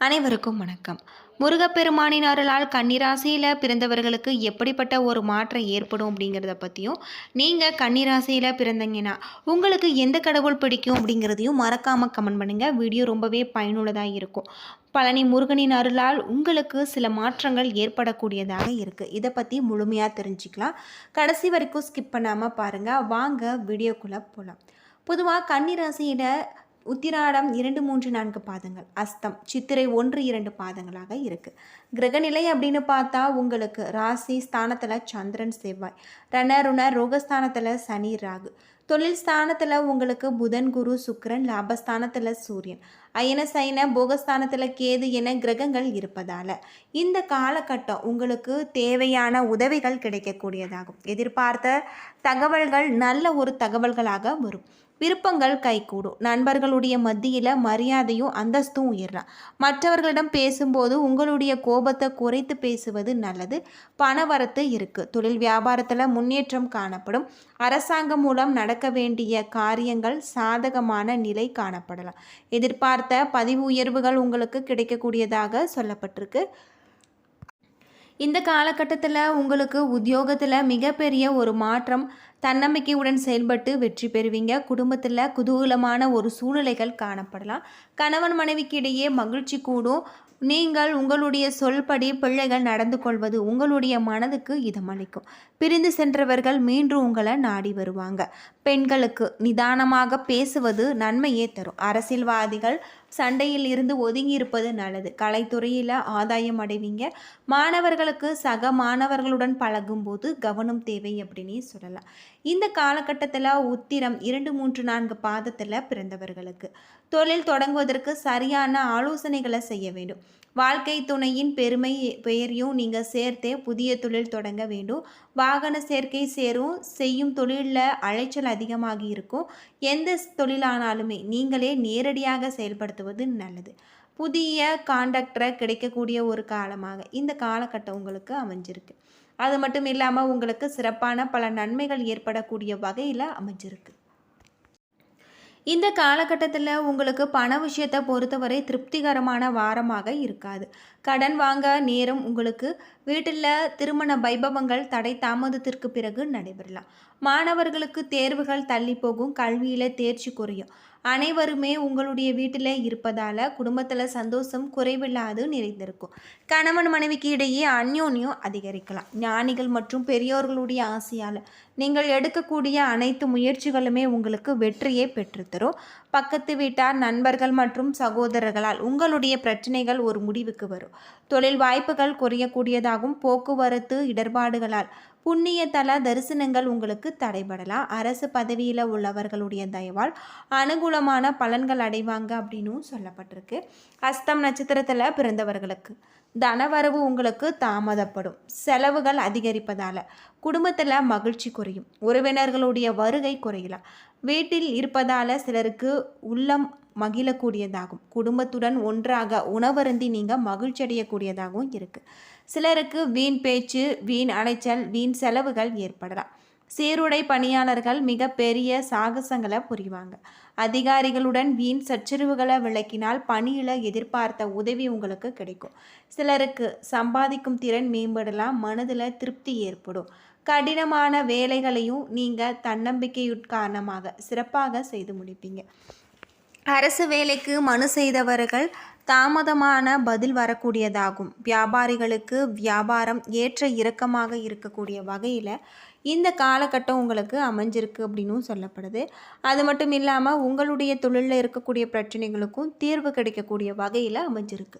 அனைவருக்கும் வணக்கம். முருகப்பெருமானின் அருளால் கன்னிராசியில் பிறந்தவர்களுக்கு எப்படிப்பட்ட ஒரு மாற்றம் ஏற்படும் அப்படிங்கிறத பற்றியும் நீங்கள் கன்னிராசியில் பிறந்தீங்கன்னா உங்களுக்கு எந்த கடவுள் பிடிக்கும் அப்படிங்கிறதையும் மறக்காமல் கமெண்ட் பண்ணுங்கள் வீடியோ ரொம்பவே பயனுள்ளதாக இருக்கும். பழனி முருகனின் அருளால் உங்களுக்கு சில மாற்றங்கள் ஏற்படக்கூடியதாக இருக்குது இதை பற்றி முழுமையாக தெரிஞ்சுக்கலாம். கடைசி வரைக்கும் ஸ்கிப் பண்ணாமல் பாருங்கள் வாங்க வீடியோக்குள்ளே போகலாம் பொதுவாக கன்னிராசியில் உத்திராடம் இரண்டு மூன்று நான்கு பாதங்கள் அஸ்தம் சித்திரை ஒன்று இரண்டு பாதங்களாக இருக்குது கிரகநிலை அப்படின்னு பார்த்தா உங்களுக்கு ராசி ஸ்தானத்தில் சந்திரன் செவ்வாய். ரணருண ரோகஸ்தானத்தில் சனி ராகு. தொழில் ஸ்தானத்தில் உங்களுக்கு புதன் குரு சுக்கரன் லாபஸ்தானத்தில் சூரியன். அயன சைன போகஸ்தானத்தில் கேது என கிரகங்கள் இருப்பதால் இந்த காலகட்டம் உங்களுக்கு தேவையான உதவிகள் கிடைக்கக்கூடியதாகும். எதிர்பார்த்த தகவல்கள் நல்ல ஒரு தகவல்களாக வரும். விருப்பங்கள் கைகூடும். நண்பர்களுடைய மத்தியில் மரியாதையும் அந்தஸ்தும் உயரலாம். மற்றவர்களிடம் பேசும்போது உங்களுடைய கோபத்தை குறைத்து பேசுவது நல்லது. பணவரத்து இருக்குது தொழில் வியாபாரத்தில் முன்னேற்றம் காணப்படும். அரசாங்கம் மூலம் நடக்க வேண்டிய காரியங்கள் சாதகமான நிலை காணப்படலாம். எதிர்பார்த்த பதிவு உயர்வுகள் உங்களுக்கு கிடைக்கக்கூடியதாக சொல்லப்பட்டிருக்கு. இந்த காலகட்டத்தில் உங்களுக்கு உத்தியோகத்தில் மிகப்பெரிய ஒரு மாற்றம் தன்னம்பிக்கையுடன் செயல்பட்டு வெற்றி பெறுவீங்க. குடும்பத்தில் குதூகலமான ஒரு சூழ்நிலைகள் காணப்படலாம். கணவன் மனைவிக்கு இடையே மகிழ்ச்சி கூடும். நீங்கள் உங்களுடைய சொல்படி பிள்ளைகள் நடந்து கொள்வது உங்களுடைய மனதுக்கு இதமளிக்கும். பிரிந்து சென்றவர்கள் மீண்டும் உங்களை நாடி வருவாங்க. பெண்களுக்கு நிதானமாக பேசுவது நன்மையே தரும். அரசியல்வாதிகள் சண்டையில் இருந்து ஒதுங்கி இருப்பது நல்லது. கலைத்துறையில் ஆதாயம் அடைவீங்க. மாணவர்களுக்கு சக மாணவர்களுடன் பழகும்போது கவனம் தேவை அப்படின்னு சொல்லலாம். இந்த காலகட்டத்தில் உத்திரம் இரண்டு மூன்று நான்கு பாதத்தில் பிறந்தவர்களுக்கு. தொழில் தொடங்குவதற்கு சரியான ஆலோசனைகளை செய்ய வேண்டும். வாழ்க்கை துணையின் பெருமை பெயரையும் நீங்கள் சேர்த்தே புதிய தொழில் தொடங்க வேண்டும். வாகன சேர்க்கை சேரும் செய்யும் தொழிலில் அலைச்சல் அதிகமாகி இருக்கும். எந்த தொழிலானாலுமே நீங்களே நேரடியாக செயல்படுத்துவது நல்லது. புதிய காண்டக்டரை கிடைக்கக்கூடிய ஒரு காலமாக இந்த காலகட்டம் உங்களுக்கு அமைஞ்சிருக்கு. அது மட்டும் இல்லாமல் உங்களுக்கு சிறப்பான பல நன்மைகள் ஏற்படக்கூடிய வகையில் அமைஞ்சிருக்கு. இந்த காலகட்டத்தில் உங்களுக்கு பண விஷயத்தை பொறுத்தவரை திருப்திகரமான வாரமாக இருக்காது. கடன் வாங்க நேரம் உங்களுக்கு வீட்டில் திருமண வைபவங்கள் தடை தாமதத்திற்கு பிறகு நடைபெறலாம். மாணவர்களுக்கு தேர்வுகள் தள்ளி போகும் கல்வியில் தேர்ச்சி குறையும். அனைவருமே உங்களுடைய வீட்டில் இருப்பதால் குடும்பத்தில் சந்தோஷம் குறைவில்லாது நிறைந்திருக்கும். கணவன் மனைவிக்கு இடையே அந்யோன்யம் அதிகரிக்கலாம். ஞானிகள் மற்றும் பெரியோர்களுடைய ஆசையால் நீங்கள் எடுக்கக்கூடிய அனைத்து முயற்சிகளுமே உங்களுக்கு வெற்றியை பெற்றுத்தரும் பக்கத்து வீட்டார் நண்பர்கள் மற்றும் சகோதரர்களால் உங்களுடைய பிரச்சனைகள் ஒரு முடிவுக்கு வரும். தொழில் வாய்ப்புகள் குறையக்கூடியதாகும் போக்குவரத்து இடர்பாடுகளால் புண்ணிய தல தரிசனங்கள் உங்களுக்கு தடைபடலாம். அரசு பதவியில் உள்ளவர்களுடைய தயவால் அனுகூலமான பலன்கள் அடைவாங்க அப்படின்னும் சொல்லப்பட்டிருக்கு. அஸ்தம் நட்சத்திரத்தில் பிறந்தவர்களுக்கு தனவரவு உங்களுக்கு தாமதப்படும். செலவுகள் அதிகரிப்பதால் குடும்பத்தில் மகிழ்ச்சி குறையும். உறவினர்களுடைய வருகை குறையலாம். வீட்டில் இருப்பதால் சிலருக்கு உள்ளம் மகிழக்கூடியதாகும். குடும்பத்துடன் ஒன்றாக உணவருந்தி நீங்கள் மகிழ்ச்சி அடையக்கூடியதாகவும் இருக்குது சிலருக்கு வீண் பேச்சு வீண் அலைச்சல் வீண் செலவுகள் ஏற்படலாம். சீருடை பணியாளர்கள் மிக பெரிய சாகசங்களை புரிவாங்க. அதிகாரிகளுடன் வீண் சச்சரவுகளை விளக்கினால் பணியில் எதிர்பார்த்த உதவி உங்களுக்கு கிடைக்கும். சிலருக்கு சம்பாதிக்கும் திறன் மேம்படலாம் மனதில் திருப்தி ஏற்படும். கடினமான வேலைகளையும் நீங்கள் தன்னம்பிக்கையுட் காரணமாக சிறப்பாக செய்து முடிப்பீங்க. அரசு வேலைக்கு மனு செய்தவர்கள் தாமதமான பதில் வரக்கூடியதாகும். வியாபாரிகளுக்கு வியாபாரம் ஏற்ற இறக்கமாக இருக்கக்கூடிய வகையில் இந்த காலகட்டம் உங்களுக்கு அமைஞ்சிருக்கு அப்படின்னும் சொல்லப்படுது. அது மட்டும் இல்லாமல் உங்களுடைய தொழிலில் இருக்கக்கூடிய பிரச்சனைகளுக்கும் தீர்வு கிடைக்கக்கூடிய வகையில் அமைஞ்சிருக்கு.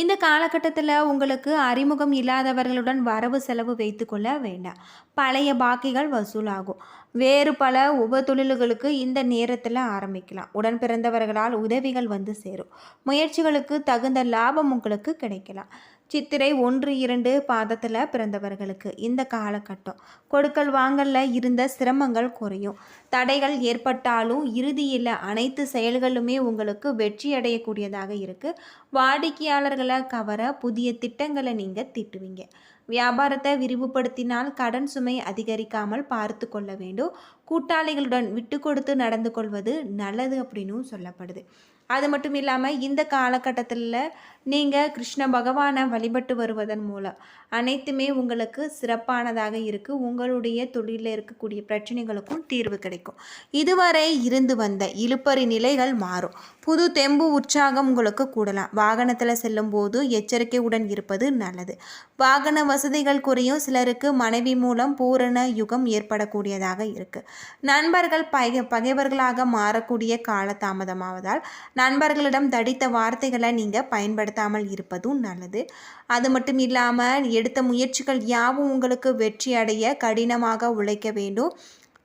இந்த காலகட்டத்தில் உங்களுக்கு அறிமுகம் இல்லாதவர்களுடன் வரவு செலவு வைத்துக்கொள்ள வேண்டாம். பழைய பாக்கிகள் வசூலாகும். வேறு பல உப தொழில்களுக்கு இந்த நேரத்தில் ஆரம்பிக்கலாம். உடன் பிறந்தவர்களால் உதவிகள் வந்து சேரும். முயற்சிகளுக்கு தகுந்த லாபம் உங்களுக்கு கிடைக்கலாம். சித்திரை ஒன்று இரண்டு பாதத்தில் பிறந்தவர்களுக்கு இந்த காலகட்டம். கொடுக்கல் வாங்கல்ல இருந்த சிரமங்கள் குறையும். தடைகள் ஏற்பட்டாலும் இறுதியில் அனைத்து செயல்களுமே உங்களுக்கு வெற்றி அடையக்கூடியதாக இருக்குது வாடிக்கையாளர்களை கவர புதிய திட்டங்களை நீங்கள் திட்டுவீங்க. வியாபாரத்தை விரிவுபடுத்தினால் கடன் சுமை அதிகரிக்காமல் பார்த்து கொள்ள வேண்டும். கூட்டாளிகளுடன் விட்டு கொடுத்து நடந்து கொள்வது நல்லது அப்படின்னும் சொல்லப்படுது. அது மட்டும் இல்லாமல் இந்த காலகட்டத்தில் நீங்கள் கிருஷ்ண பகவானை வழிபட்டு வருவதன் மூலம் அனைத்துமே உங்களுக்கு சிறப்பானதாக இருக்குது உங்களுடைய தொழிலில் இருக்கக்கூடிய பிரச்சனைகளுக்கும் தீர்வு கிடைக்கும். இதுவரை இருந்து வந்த இழுப்பறி நிலைகள் மாறும். புது தெம்பு உற்சாகம் உங்களுக்கு கூடலாம். வாகனத்தில் செல்லும்போது எச்சரிக்கையுடன் இருப்பது நல்லது. வாகன வசதிகள் குறையும். சிலருக்கு மனைவி மூலம் பூரண யுகம் ஏற்படக்கூடியதாக இருக்குது நண்பர்கள் பகை பகைவர்களாக மாறக்கூடிய கால தாமதமாவதால் நண்பர்களிடம் தடித்த வார்த்தைகளை நீங்கள் பயன்படுத்தாமல் இருப்பதும் நல்லது. அது மட்டும் இல்லாமல் எடுத்த முயற்சிகள் யாவும் உங்களுக்கு வெற்றி அடைய கடினமாக உழைக்க வேண்டும்.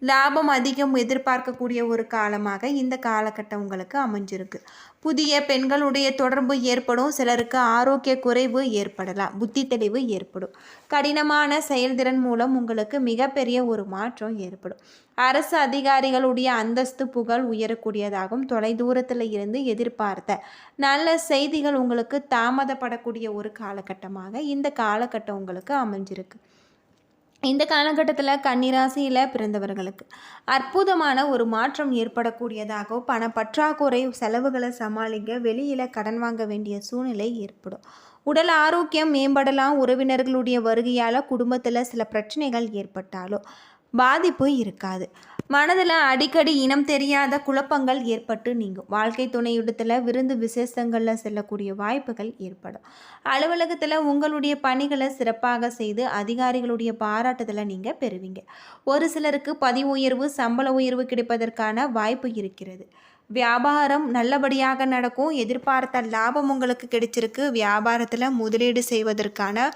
லாபம் அதிகம் எதிர்பார்க்கக்கூடிய ஒரு காலமாக இந்த காலகட்டம் உங்களுக்கு அமைஞ்சிருக்கு. புதிய பெண்களுடைய தொடர்பு ஏற்படும் சிலருக்கு ஆரோக்கிய குறைவு ஏற்படலாம் புத்தி தெளிவு ஏற்படும். கடினமான செயல்திறன் மூலம் உங்களுக்கு மிகப்பெரிய ஒரு மாற்றம் ஏற்படும். அரசு அதிகாரிகளுடைய அந்தஸ்து புகழ் உயரக்கூடியதாகவும் தொலைதூரத்தில் இருந்து எதிர்பார்த்த நல்ல செய்திகள் உங்களுக்கு தாமதப்படக்கூடிய ஒரு காலகட்டமாக இந்த காலகட்டம் உங்களுக்கு அமைஞ்சிருக்கு. இந்த காலகட்டத்தில் கன்னிராசியில் பிறந்தவர்களுக்கு அற்புதமான ஒரு மாற்றம் ஏற்படக்கூடியதாக பண பற்றாக்குறை செலவுகளை சமாளிக்க வெளியில் கடன் வாங்க வேண்டிய சூழ்நிலை ஏற்படும். உடல் ஆரோக்கியம் மேம்படலாம். உறவினர்களுடைய வருகையால் குடும்பத்தில் சில பிரச்சனைகள் ஏற்பட்டாலும் பாதிப்பு இருக்காது. மனதில் அடிக்கடி இனம் தெரியாத குழப்பங்கள் ஏற்பட்டு நீங்கும். வாழ்க்கை துணையிடத்தில் விருந்து விசேஷங்களில் செல்லக்கூடிய வாய்ப்புகள் ஏற்படும். அலுவலகத்தில் உங்களுடைய பணிகளை சிறப்பாக செய்து அதிகாரிகளுடைய பாராட்டுதலை நீங்கள் பெறுவீங்க. ஒரு சிலருக்கு பதிவு உயர்வு சம்பள உயர்வு கிடைப்பதற்கான வாய்ப்பு இருக்கிறது. வியாபாரம் நல்லபடியாக நடக்கும். எதிர்பார்த்த லாபம் உங்களுக்கு கிடைச்சிருக்கு. வியாபாரத்தில் முதலீடு செய்வதற்கான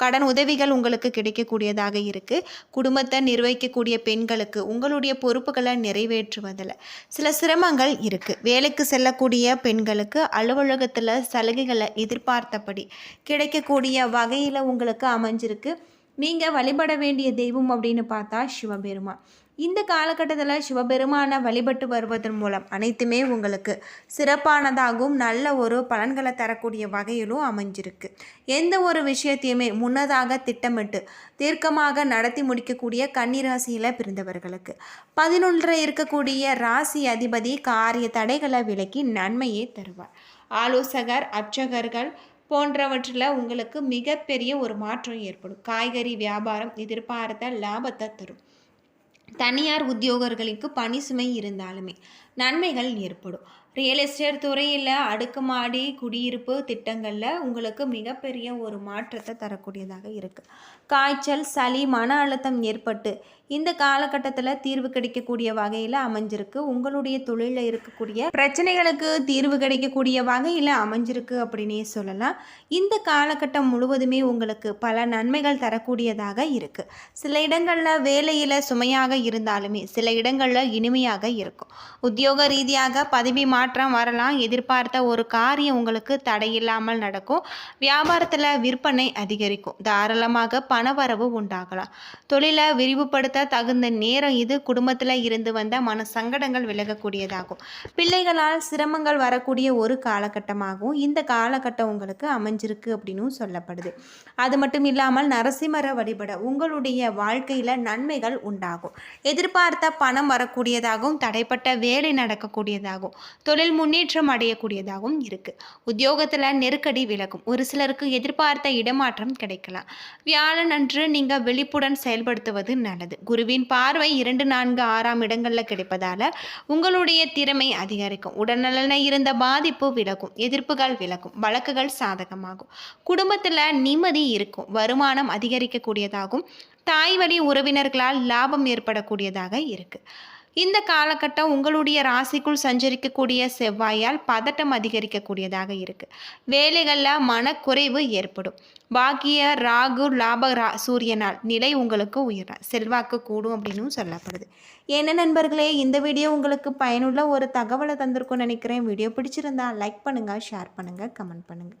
கடன் உதவிகள் உங்களுக்கு கிடைக்கக்கூடியதாக இருக்குது குடும்பத்தை நிர்வகிக்கக்கூடிய பெண்களுக்கு உங்களுடைய பொறுப்புகளை நிறைவேற்றுவதில் சில சிரமங்கள் இருக்குது வேலைக்கு செல்லக்கூடிய பெண்களுக்கு அலுவலகத்தில் சலுகைகளை எதிர்பார்த்தபடி கிடைக்கக்கூடிய வகையில் உங்களுக்கு அமைஞ்சிருக்கு. நீங்கள் வழிபட வேண்டிய தெய்வம் அப்படின்னு பார்த்தா சிவபெருமான். இந்த காலகட்டத்தில் சிவபெருமானை வழிபட்டு வருவதன் மூலம் அனைத்துமே உங்களுக்கு சிறப்பானதாகவும் நல்ல ஒரு பலன்களை தரக்கூடிய வகையிலும் அமைஞ்சிருக்கு. எந்த ஒரு விஷயத்தையுமே முன்னதாக திட்டமிட்டு தீர்க்கமாக நடத்தி முடிக்கக்கூடிய கன்னிராசியில் பிறந்தவர்களுக்கு. பதினொன்றில் இருக்கக்கூடிய ராசி அதிபதி காரிய தடைகளை விலக்கி நன்மையே தருவார். ஆலோசகர் அர்ச்சகர்கள் போன்றவற்றில் உங்களுக்கு மிகப்பெரிய ஒரு மாற்றம் ஏற்படும். காய்கறி வியாபாரம் எதிர்பார்த்த லாபத்தை தரும். தனியார் உத்தியோகர்களுக்கு பணி சுமை இருந்தாலுமே நன்மைகள் ஏற்படும். ரியல் எஸ்டேட் துறையில் அடுக்குமாடி குடியிருப்பு திட்டங்களில் உங்களுக்கு மிகப்பெரிய ஒரு மாற்றத்தை தரக்கூடியதாக இருக்குது காய்ச்சல் சளி மன அழுத்தம் ஏற்பட்டு இந்த காலகட்டத்தில் தீர்வு கிடைக்கக்கூடிய வகையில் அமைஞ்சிருக்கு. உங்களுடைய தொழிலில் இருக்கக்கூடிய பிரச்சனைகளுக்கு தீர்வு கிடைக்கக்கூடிய வகையில் அமைஞ்சிருக்கு அப்படின்னே சொல்லலாம். இந்த காலகட்டம் முழுவதுமே உங்களுக்கு பல நன்மைகள் தரக்கூடியதாக இருக்குது சில இடங்களில் வேலையில் சுமையாக இருந்தாலுமே சில இடங்களில் இனிமையாக இருக்கும். உத்தியோக ரீதியாக பதவி மாற்றம் வரலாம். எதிர்பார்த்த ஒரு காரியம் உங்களுக்கு தடையில்லாமல் நடக்கும். வியாபாரத்தில் விற்பனை அதிகரிக்கும். தாராளமாக பணவரவு உண்டாகலாம். தொழிலை விரிவுபடுத்த தகுந்த நேரம் இது. குடும்பத்தில் இருந்து வந்த மன சங்கடங்கள் விலகக்கூடியதாகும். பிள்ளைகளால் சிரமங்கள் வரக்கூடிய ஒரு காலகட்டமாகவும் இந்த காலகட்டம் உங்களுக்கு அமைஞ்சிருக்கு அப்படின்னு சொல்லப்படுது. அது மட்டும் இல்லாமல் நரசிம்மர வழிபட உங்களுடைய வாழ்க்கையில் நன்மைகள் உண்டாகும். எதிர்பார்த்த பணம் வரக்கூடியதாகவும் தடைப்பட்ட வேலை நடக்கக்கூடியதாகவும் தொழில் முன்னேற்றம் அடையக்கூடியதாகவும் இருக்குது உத்தியோகத்தில் நெருக்கடி விலகும். ஒரு சிலருக்கு எதிர்பார்த்த இடமாற்றம் கிடைக்கலாம். வியாழன் அன்று நீங்கள் விழிப்புடன் செயல்படுத்துவது நல்லது. குருவின் பார்வை இரண்டு நான்கு ஆறாம் இடங்களில் கிடைப்பதால் உங்களுடைய திறமை அதிகரிக்கும். உடல்நலனை இருந்த பாதிப்பு விலகும். எதிர்ப்புகள் விலகும். வழக்குகள் சாதகமாகும். குடும்பத்தில் நிம்மதி இருக்கும். வருமானம் அதிகரிக்கக்கூடியதாகும். தாய் வழி உறவினர்களால் லாபம் ஏற்படக்கூடியதாக இருக்குது இந்த காலகட்டம் உங்களுடைய ராசிக்குள் சஞ்சரிக்கக்கூடிய செவ்வாயால் பதட்டம் அதிகரிக்கக்கூடியதாக இருக்குது வேலைகளில் மனக்குறைவு ஏற்படும். பாக்கிய ராகு லாப ரா சூரியனால் நிலை உங்களுக்கு உயர செல்வாக்கு கூடும் அப்படின்னு சொல்லப்படுது. என்ன நண்பர்களே இந்த வீடியோ உங்களுக்கு பயனுள்ள ஒரு தகவலை தந்திருக்கும்னு நினைக்கிறேன். வீடியோ பிடிச்சிருந்தா லைக் பண்ணுங்கள் ஷேர் பண்ணுங்கள் கமெண்ட் பண்ணுங்கள்